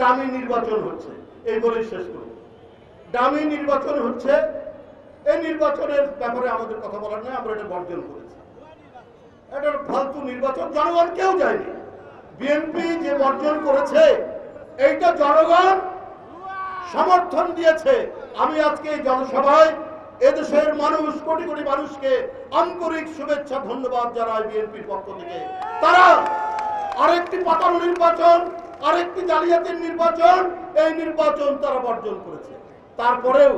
দামি নির্বাচন হচ্ছে। এই শেষ দামি নির্বাচন হচ্ছে, এই নির্বাচনের ব্যাপারে আমাদের কথা বলার নয়, আমরা এটা বর্জন করেছি। এটা ফালতু নির্বাচন, জনগণ কেউ যায়নি। বিএনপি যে বর্জন করেছে, এইটা জনগণ সমর্থন দিয়েছে। আমি আজকে এই জনসভায় এদেশের মানুষ, কোটি কোটি মানুষকে আন্তরিক শুভেচ্ছা, ধন্যবাদ জানাই বিএনপির পক্ষ থেকে। তারা আরেকটি পাতানো নির্বাচন আরেকটি জালিয়াতির নির্বাচন, এই নির্বাচন তারা বর্জন করেছে। তারপরেও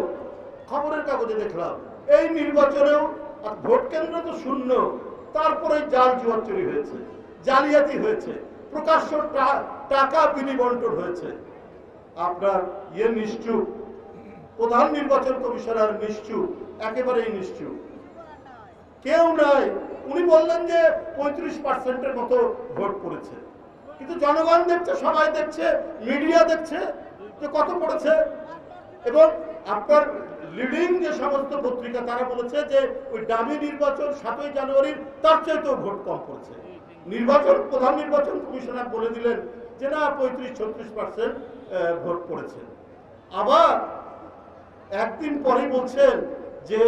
খবরের কাগজে দেখলাম, এই নির্বাচনেও আর ভোট কেন্দ্র তো শূন্য তারপরে জাল জুয়া চুরি হয়েছে, জালিয়াতি হয়েছে, প্রকাশ্য টাকা বিনিবন্টন হয়েছে। আপনার ইয়ে নিশ্চুপ, প্রধান নির্বাচন কমিশনার নিশ্চুপ, একেবারেই নিশ্চুপ। কেউ নাই, উনি বললেন যে পঁয়ত্রিশ পার্সেন্টের মতো ভোট পড়েছে। কিন্তু জনগণ দেখছে, সবাই দেখছে মিডিয়া দেখছে যে কত পড়েছে। এবং আপনার লিডিং যে সমস্ত পত্রিকা, তারা বলেছে যে ওই দামি নির্বাচন সাতই জানুয়ারির, তার চাইতেও ভোট কম পড়েছে। নির্বাচন, প্রধান নির্বাচন কমিশনার বলে দিলেন যে না, পঁয়ত্রিশ, ছত্রিশ পার্সেন্ট ভোট পড়েছে। আবার একদিন পরে বলছেন যে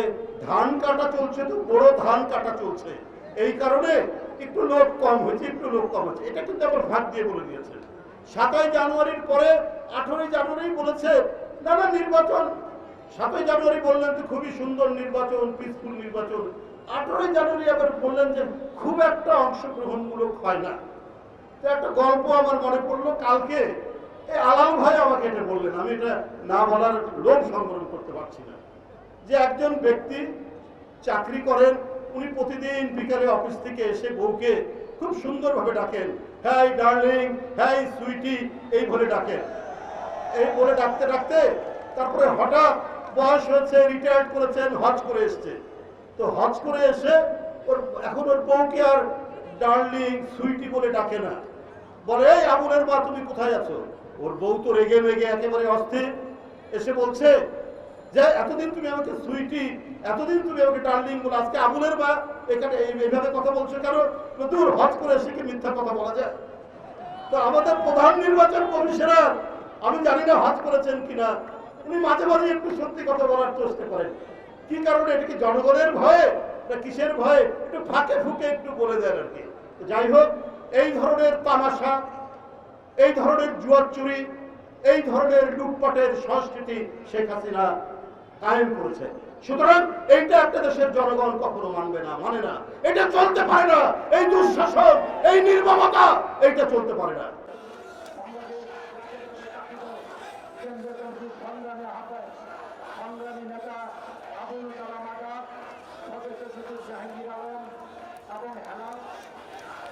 ধান কাটা চলছে তো বড় ধান কাটা চলছে। এই কারণে একটু লোক কম হয়েছে, একটু লোক কম হয়েছে। এটা কিন্তু আবার ভাগ দিয়ে বলে দিয়েছে। সাতই জানুয়ারির পরে আঠেরোই জানুয়ারি বলেছে না না নির্বাচন। সাতই জানুয়ারি বললেন যে খুবই সুন্দর নির্বাচন পিসফুল নির্বাচন। আঠেরোই জানুয়ারি আবার বললেন যে খুব একটা অংশগ্রহণমূলক হয় না। তো একটা গল্প আমার মনে পড়ল, কালকে এই আলাল ভাই আমাকে এটা বললেন। আমি এটা না বলার লোভ সংগ্রহ করতে পারছি না। যে একজন ব্যক্তি চাকরি করেন উনি প্রতিদিন বিকালে অফিস থেকে এসে বউকে খুব সুন্দরভাবে ডাকেন হ্যাঁ ডার্লিং হ্যাঁ সুইটি, এই বলে ডাকেন। এই বলে ডাকতে ডাকতে তারপরে হঠাৎ বয়স হয়েছে রিটায়ার্ড করেছেন, হজ করে এসছে। তো হজ করে এসে ওর, এখন ওর বউকে আর ডার্লিং, সুইটি বলে ডাকে না। বলে, এই আবুলের মা, তুমি কোথায় আছো? ওর বউ তো রেগে মেগে একেবারে অস্থির। এসে বলছে, যে, এতদিন তুমি আমাকে সুইটি এতদিন তুমি আমাকে ডার্লিং বলে, আজকে আবুলের মা এখানে এইভাবে কথা বলছো কেন? দূর হজ করে এসে কি মিথ্যা কথা বলা যায়? তো আমাদের প্রধান নির্বাচন কমিশনার, আমি জানি না হজ করেছেন কিনা, উনি মাঝে মাঝে একটু সত্যি কথা বলার চেষ্টা করেন। কি কারণে? এটা কি জনগণের ভয়ে না কিসের ভয়ে? একটু ফাঁকে ফুকে একটু বলে দেন আর কি। যাই হোক, এই ধরনের তামাশা, এই ধরনের জুয়ার চুরি, এই ধরনের লুটপাটের সংস্কৃতি শেখ হাসিনা কায়েম করেছে। সুতরাং এইটা একটা দেশের জনগণ কখনো মানবে না মানে না। এটা চলতে পারে না। এই দুঃশাসন, এই নির্মমতা, এইটা চলতে পারে না।